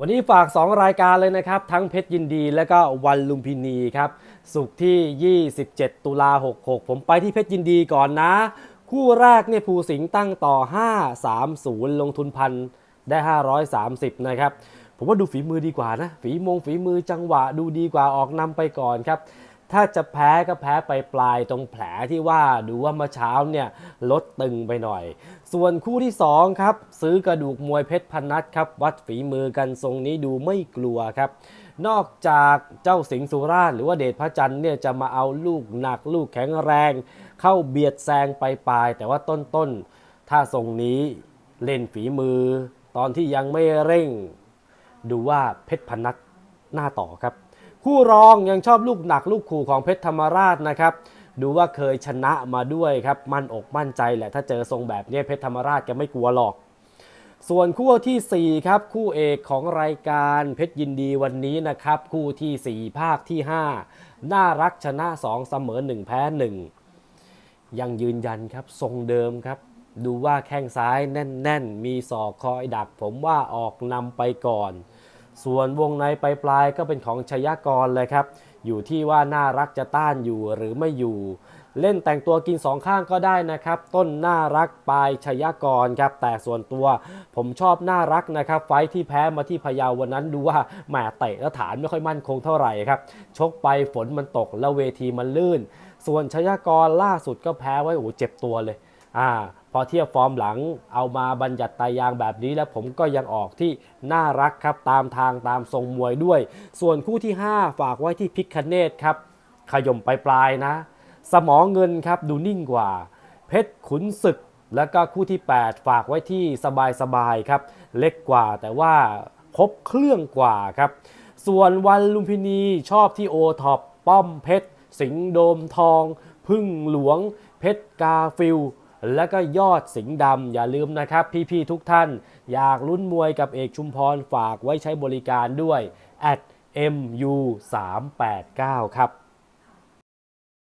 วันนี้ฝาก 2 รายการเลยนะครับ ทั้งเพชรยินดีและก็วันลุมพินีครับ สุกร์ที่ 27 ตุลา 66 ผมไปที่เพชรยินดีก่อนนะ คู่แรกเนี่ยภูสิงห์ตั้งต่อ 5-3-0 ลงทุนพันได้ 530 นะครับ ผมว่าดูฝีมือดีกว่านะ ฝีมงฝีมือจังหวะดูดีกว่าออกนำไปก่อนครับ ถ้าจะแพ้ก็แพ้ไปปลายตรงแผลที่ว่าดูว่าเมื่อเช้าเนี่ยลดตึงไปหน่อย ส่วนคู่ที่ 2 ครับ ซื้อกระดูกมวยเพชรพนัทครับ วัดฝีมือกันทรงนี้ดูไม่กลัวครับ นอกจากเจ้าสิงสุราษฎร์หรือว่าเดชพระจันทร์เนี่ยจะมาเอาลูกหนักลูกแข็งแรง เข้าเบียดแซงไปปลาย แต่ว่าต้นๆถ้าทรงนี้เล่นฝีมือ ตอนที่ยังไม่เร่ง ดูว่าเพชรพนัทหน้าต่อครับ คู่รองยังชอบลูกหนักลูกขู่ของเพชรธรรมราชนะครับ ดูว่าเคยชนะมาด้วยครับ มั่นอกมั่นใจแหละ ถ้าเจอทรงแบบนี้เพชรธรรมราชแกไม่กลัวหรอก ส่วนคู่ที่ 4 ครับ คู่เอกของรายการเพชรยินดีวันนี้นะครับ คู่ทีสี่4 ภาคที่ 5 น่ารักชนะ 2 เสมอ 1 แพ้ 1 ยังยืนยันครับทรงเดิมครับ ดูว่าแข้งซ้ายแน่น ๆ มีศอกคอยดัก ผมว่าออกนำไปก่อน ส่วนวงในปลายๆก็เป็นของชยากรเลยครับ อยู่ที่ว่าน่ารักจะต้านอยู่หรือไม่อยู่ เล่นแต่งตัวกินสองข้างก็ได้นะครับ ต้นน่ารักปลายชยากรครับ แต่ส่วนตัวผมชอบน่ารักนะครับ ไฟที่แพ้มาที่พะเยาวันนั้นดูว่าแหมเตะแล้วฐานไม่ค่อยมั่นคงเท่าไหร่ครับ ชกไปฝนมันตกแล้วเวทีมันลื่น ส่วนชยากรล่าสุดก็แพ้ไว้โอ้เจ็บตัวเลย อ่า อเทียบฟอร์มหลังเอามาบัญญัติตายางแบบนี้ แล้วผมก็ยังออกที่น่ารักครับตามทางตามทรงมวยด้วย ส่วนคู่ที่ 5 ฝากไว้ที่พิคเนตครับขย่มปลายๆนะ สมองเงินครับดูนิ่งกว่า เพชรขุนศึก แล้วก็คู่ที่ 8 ฝากไว้ที่สบายๆครับ เล็กกว่าแต่ว่าครบเครื่องกว่าครับ ส่วนวันลุมพินีชอบที่โอท็อปป้อมเพชร สิงห์โดมทอง พึ่งหลวง เพชรกาฟิล แล้วก็ยอดสิงห์ดำอย่าลืมนะครับ พี่ๆทุกท่าน อยากลุ้นมวยกับเอกชุมพรฝากไว้ใช้บริการด้วย at mu 3 8 9 ครับ